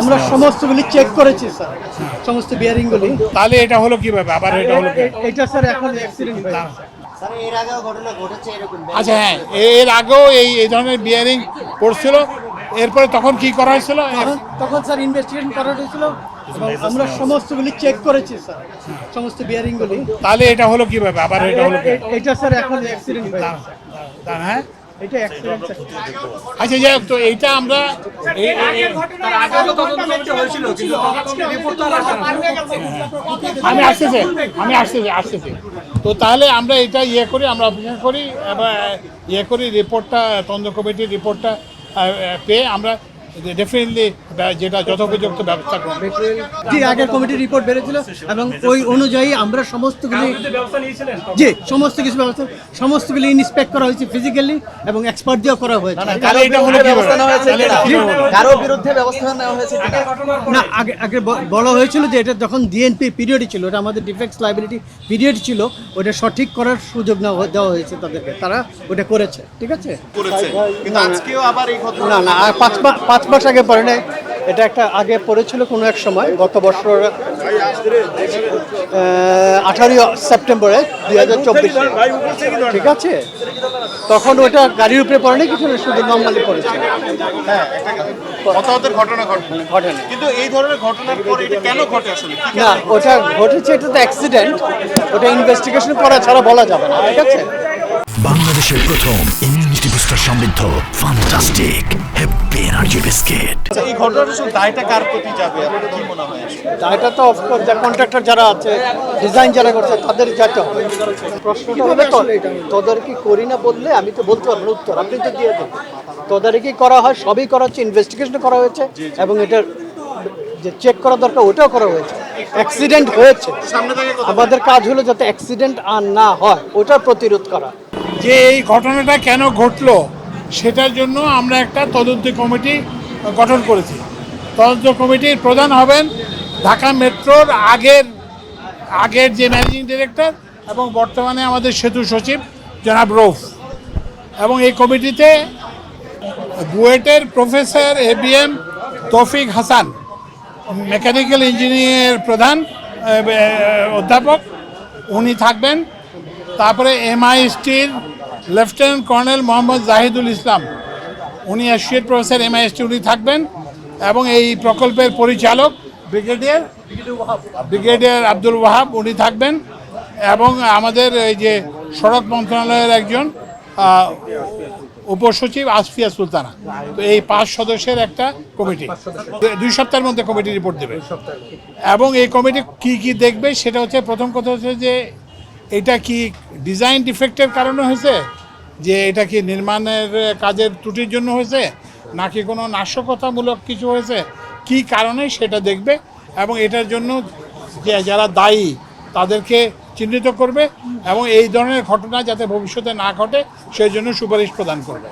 আমরা সমস্তগুলি চেক করেছি স্যার। সমস্ত বিয়ারিংগুলি তাহলে এটা হলো কীভাবে আবার এটা হলো এটা স্যার এখন অ্যাক্সিডেন্ট হয়েছে। স্যার এর আগেও ঘটনা ঘটেছে এরকম আচ্ছা হ্যাঁ এর আগেও এই এই ধরনের বিয়ারিং পড়ছিল। এরপরে তখন কি করা হয়েছিল? তখন তখন স্যার ইনভেস্টিগেশন করা হয়েছিল আমরা সমস্তগুলি চেক করেছি স্যার। সমস্ত বিয়ারিংগুলি তাহলে এটা হলো কীভাবে আবার এটা হলো এটা স্যার এখন অ্যাক্সিডেন্ট হয়েছে। হ্যাঁ। আচ্ছা যাই হোক, তো এইটা আমরা আমি আসতেছি আমি আসতেছি আসতেছি। তো তাহলে আমরা এটা ইয়ে করি আমরা অপেক্ষা করি এবার ইয়ে করি রিপোর্টটা তদন্ত কমিটির রিপোর্টটা পেয়ে আমরা ডেফিনেটলি যেটা যথোপযুক্ত ব্যবস্থা করব জি আগের কমিটির রিপোর্ট বেরিয়েছিল এবং ওই অনুযায়ী আমরা সমস্তগুলি জি সমস্ত কিছু ব্যবস্থা সমস্তগুলি ইন্সপেক্ট করা হয়েছে ফিজিক্যালি এবং এক্সপার্ট দিয়েও করা হয়েছে? কারও বিরুদ্ধে ব্যবস্থা নেওয়া না আগে আগে বলা হয়েছিল যে এটা যখন ডিএনপি পিরিয়ডই ছিল এটা আমাদের ডিফেক্টস লাইবিলিটি পিরিয়ড ছিল ওটা সঠিক করার সুযোগ নেওয়া দেওয়া হয়েছে তাদেরকে। তারা ওটা করেছে ঠিক আছে? করেছে। কিন্তু আজকেও আবার এই ঘটনা না না পাঁচ মাস আগে পরে নাই। এটা একটা আগে পড়েছিল কোনো এক সময় গত বছর আঠারোই সেপ্টেম্বরে দুই হাজার চব্বিশ। ঠিক আছে? তখন ওটা গাড়ির উপরে পড়েনি কিছু না, শুধু নর্মালি পড়েছে? হতাহতের ঘটনা ঘটে। কিন্তু এই ধরনের ঘটনার পরে এটা কেন ঘটে আসলে? না ওটা ঘটেছে এটা তো অ্যাক্সিডেন্ট ওটা ইনভেস্টিগেশন করা ছাড়া বলা যাবে না ঠিক আছে? বাংলাদেশের প্রথম ইমিউনিটি বুস্টার সমৃদ্ধ ফান্টাস্টিক বিস্কিট আচ্ছা, এই ঘটনাটা শুধু দায়টা কার প্রতি যাবে? আপনার কি মনে হয়? এটা তো অফকোর্স যা কন্ট্রাক্টর যারা আছে ডিজাইন যারা করছে তাদের যেতে হবে। প্রশ্নটা হবে তো তদারকি করি না বললে আমি তো বলতে পারব উত্তর। আপনি তো দিয়ে দেবেন। তদারকি করা হয় সবই করা হচ্ছে ইনভেস্টিগেশন করা হয়েছে এবং এটার যে চেক করা দরকার ওটাও করা হয়েছে। অ্যাক্সিডেন্ট হয়েছে। আমাদের কাজ হলো যাতে অ্যাক্সিডেন্ট আর না হয় ওটা প্রতিরোধ করা। যে এই ঘটনাটা কেন ঘটলো সেটার জন্য আমরা একটা তদন্ত কমিটি গঠন করেছি। তদন্ত কমিটির প্রধান হবেন ঢাকা মেট্রোর আগের আগের যে ম্যানেজিং ডিরেক্টর এবং বর্তমানে আমাদের সেতু সচিব জনাব রৌফ। এবং এই কমিটিতে বুয়েটের প্রফেসর এ বি এম তৌফিক হাসান, মেকানিক্যাল ইঞ্জিনিয়ার প্রধান অধ্যাপক, উনি থাকবেন। তারপরে এমআই স্টির লেফটেন্যান্ট কর্নেল মোহাম্মদ জাহিদুল ইসলাম। উনি অ্যাসোসিয়েট প্রফেসর স্টি উনি থাকবেন এবং এই প্রকল্পের পরিচালক ব্রিগেডিয়ার ব্রিগেডিয়ার আব্দুল ওয়াহাব উনি থাকবেন এবং আমাদের এই যে সড়ক মন্ত্রণালয়ের একজন উপসচিব আসফিয়া সুলতানা। তো এই পাঁচ সদস্যের একটা কমিটি। দুই সপ্তাহের মধ্যে কমিটি রিপোর্ট দেবে। এবং এই কমিটি কি কি দেখবে সেটা হচ্ছে, প্রথম কথা হচ্ছে যে এটা কি ডিজাইন ডিফেক্টের কারণে হয়েছে? যে এটা কি নির্মাণের কাজের ত্রুটির জন্য হয়েছে, নাকি কোনো নাশকতামূলক কিছু হয়েছে, কি কারণে সেটা দেখবে এবং এটার জন্য যে যারা দায়ী তাদেরকে চিহ্নিত করবে এবং এই ধরনের ঘটনা যাতে ভবিষ্যতে না ঘটে, সেই জন্য সুপারিশ প্রদান করবে।